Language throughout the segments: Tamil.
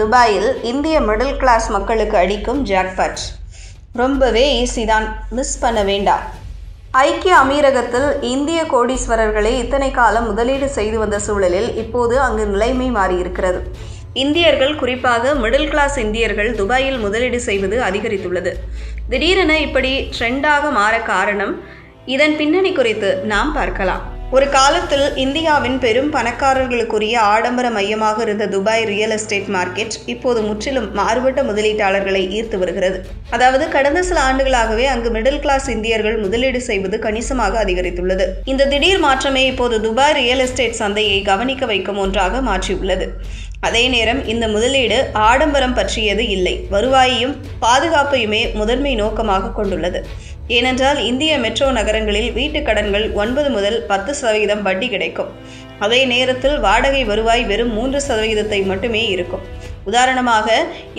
துபாயில் இந்திய மிடில் கிளாஸ் மக்களுக்கு அடிக்கும் ஜாக்பாட் ரொம்பவே ஈஸி தான். மிஸ் பண்ண வேண்டாம். ஐக்கிய அமீரகத்தில் இந்திய கோடீஸ்வரர்களை இத்தனை காலம் முதலீடு செய்து வந்த சூழலில் இப்போது அங்கு நிலைமை மாறியிருக்கிறது. இந்தியர்கள் குறிப்பாக மிடில் கிளாஸ் இந்தியர்கள் துபாயில் முதலீடு செய்வது அதிகரித்துள்ளது. திடீரென இப்படி ட்ரெண்டாக மாற காரணம் இதன் பின்னணி குறித்து நாம் பார்க்கலாம். ஒரு காலத்தில் இந்தியாவின் பெரும் பணக்காரர்களுக்குரிய ஆடம்பர மையமாக இருந்த துபாய் ரியல் எஸ்டேட் மார்க்கெட் இப்போது முற்றிலும் மாறுபட்ட முதலீட்டாளர்களை ஈர்த்து வருகிறது. அதாவது கடந்த சில ஆண்டுகளாகவே அங்கு மிடில் கிளாஸ் இந்தியர்கள் முதலீடு செய்வது கணிசமாக அதிகரித்துள்ளது. இந்த திடீர் மாற்றமே இப்போது துபாய் ரியல் எஸ்டேட் சந்தையை கவனிக்க வைக்கும் ஒன்றாக மாற்றியுள்ளது. அதே நேரம் இந்த முதலீடு ஆடம்பரம் பற்றியது இல்லை. வருவாயையும் பாதுகாப்பையுமே முதன்மை நோக்கமாக கொண்டுள்ளது. ஏனென்றால் இந்திய மெட்ரோ நகரங்களில் வீட்டுக் கடன்கள் ஒன்பது முதல் பத்து சதவீதம் வட்டி கிடைக்கும். அதே நேரத்தில் வாடகை வருவாய் வெறும் மூன்று சதவீதத்தை மட்டுமே இருக்கும். உதாரணமாக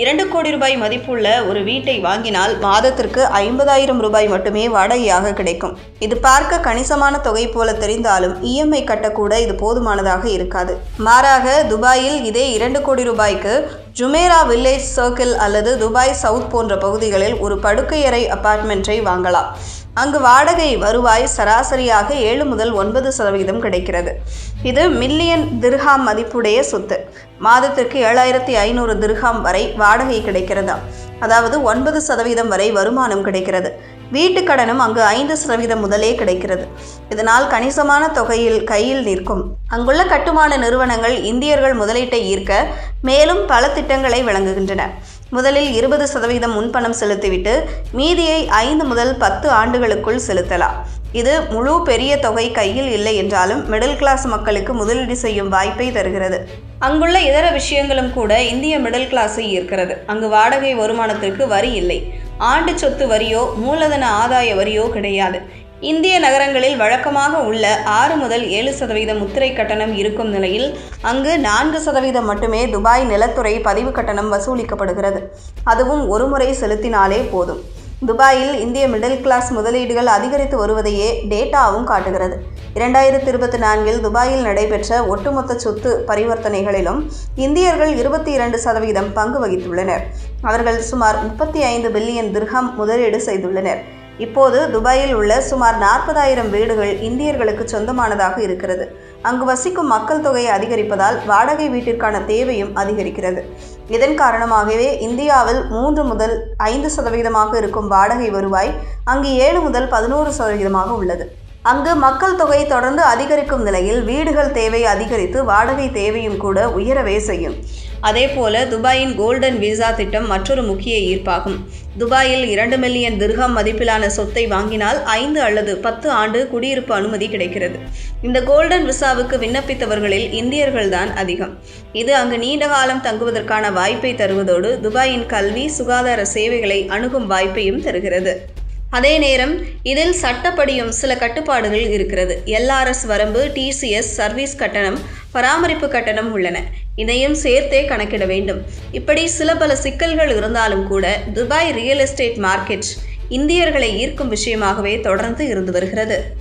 இரண்டு கோடி ரூபாய் மதிப்புள்ள ஒரு வீட்டை வாங்கினால் மாதத்திற்கு ஐம்பதாயிரம் ரூபாய் மட்டுமே வாடகையாக கிடைக்கும். இது பார்க்க கணிசமான தொகை போல தெரிந்தாலும் இஎம்ஐ கட்டக்கூட இது போதுமானதாக இருக்காது. மாறாக துபாயில் இதே இரண்டு கோடி ரூபாய்க்கு ஜுமேரா வில்லேஜ் சர்க்கிள் அல்லது துபாய் சவுத் போன்ற பகுதிகளில் ஒரு படுக்கையறை அபார்ட்மெண்ட்டை வாங்கலாம். அங்கு வாடகை வருவாய் சராசரியாக ஏழு முதல் ஒன்பது சதவீதம் கிடைக்கிறது. இது மில்லியன் திர்ஹாம் மதிப்புடைய சொத்து. மாதத்திற்கு ஏழாயிரத்தி ஐநூறு திர்ஹாம் வரை வாடகை கிடைக்கிறதா? அதாவது ஒன்பது சதவீதம் வரை வருமானம் கிடைக்கிறது. வீட்டு கடனும் அங்கு ஐந்து சதவீதம் முதலே கிடைக்கிறது. இதனால் கணிசமான தொகையில் கையில் நிற்கும். அங்குள்ள கட்டுமான நிறுவனங்கள் இந்தியர்கள் முதலீட்டை ஈர்க்க மேலும் பல திட்டங்களை வழங்குகின்றன முதலில் இருபது சதவீதம் முன்பணம் செலுத்திவிட்டு மீதியை ஐந்து முதல் பத்து ஆண்டுகளுக்குள் செலுத்தலாம். இது முழு பெரிய தொகை கையில் இல்லை என்றாலும் மிடில் கிளாஸ் மக்களுக்கு முதலீடு செய்யும் வாய்ப்பை தருகிறது. அங்குள்ள இதர விஷயங்களும் கூட இந்திய மிடில் கிளாஸை ஈர்க்கிறது. அங்கு வாடகை வருமானத்திற்கு வரி இல்லை. ஆண்டு சொத்து வரியோ மூலதன ஆதாய வரியோ கிடையாது. இந்திய நகரங்களில் வழக்கமாக உள்ள ஆறு முதல் ஏழு சதவீதம் முத்திரை கட்டணம் இருக்கும் நிலையில் அங்கு நான்கு சதவீதம் மட்டுமே துபாய் நிலத்துறை பதிவு கட்டணம் வசூலிக்கப்படுகிறது. அதுவும் ஒரு முறை செலுத்தினாலே போதும். துபாயில் இந்திய மிடில் கிளாஸ் முதலீடுகள் அதிகரித்து வருவதையே டேட்டாவும் காட்டுகிறது. இரண்டாயிரத்தி இருபத்தி நான்கில் துபாயில் நடைபெற்ற ஒட்டுமொத்த சொத்து பரிவர்த்தனைகளிலும் இந்தியர்கள் இருபத்தி இரண்டு சதவீதம் பங்கு வகித்துள்ளனர். அவர்கள் சுமார் முப்பத்தி ஐந்து பில்லியன் திர்ஹம் முதலீடு செய்துள்ளனர். இப்போது துபாயில் உள்ள சுமார் நாற்பதாயிரம் வீடுகள் இந்தியர்களுக்கு சொந்தமானதாக இருக்கிறது. அங்கு வசிக்கும் மக்கள் தொகையை அதிகரிப்பதால் வாடகை வீட்டிற்கான தேவையும் அதிகரிக்கிறது. இதன் காரணமாகவே இந்தியாவில் மூன்று முதல் ஐந்து சதவீதமாக இருக்கும் வாடகை வருவாய் அங்கு ஏழு முதல் பதினோரு சதவீதமாக உள்ளது. அங்கு மக்கள் தொகை தொடர்ந்து அதிகரிக்கும் நிலையில் வீடுகள் தேவை அதிகரித்து வாடகை தேவையும் கூட உயரவே செய்யும். அதேபோல துபாயின் கோல்டன் விசா திட்டம் மற்றொரு முக்கிய ஈர்ப்பாகும். துபாயில் இரண்டு மில்லியன் திர்ஹம் மதிப்பிலான சொத்தை வாங்கினால் ஐந்து அல்லது பத்து ஆண்டு குடியிருப்பு அனுமதி கிடைக்கிறது. இந்த கோல்டன் விசாவுக்கு விண்ணப்பித்தவர்களில் இந்தியர்கள்தான் அதிகம். இது அங்கு நீண்ட காலம் தங்குவதற்கான வாய்ப்பை தருவதோடு துபாயின் கல்வி சுகாதார சேவைகளை அணுகும் வாய்ப்பையும் தருகிறது. அதே நேரம் இதில் சட்டப்படியும் சில கட்டுப்பாடுகள் இருக்கிறது. எல்ஆர்எஸ் வரம்பு டிசிஎஸ் சர்வீஸ் கட்டணம் பராமரிப்பு கட்டணம் உள்ளன. இதையும் சேர்த்தே கணக்கிட வேண்டும். இப்படி சில பல சிக்கல்கள் இருந்தாலும் கூட துபாய் ரியல் எஸ்டேட் மார்க்கெட் இந்தியர்களை ஈர்க்கும் விஷயமாகவே தொடர்ந்து இருந்து வருகிறது.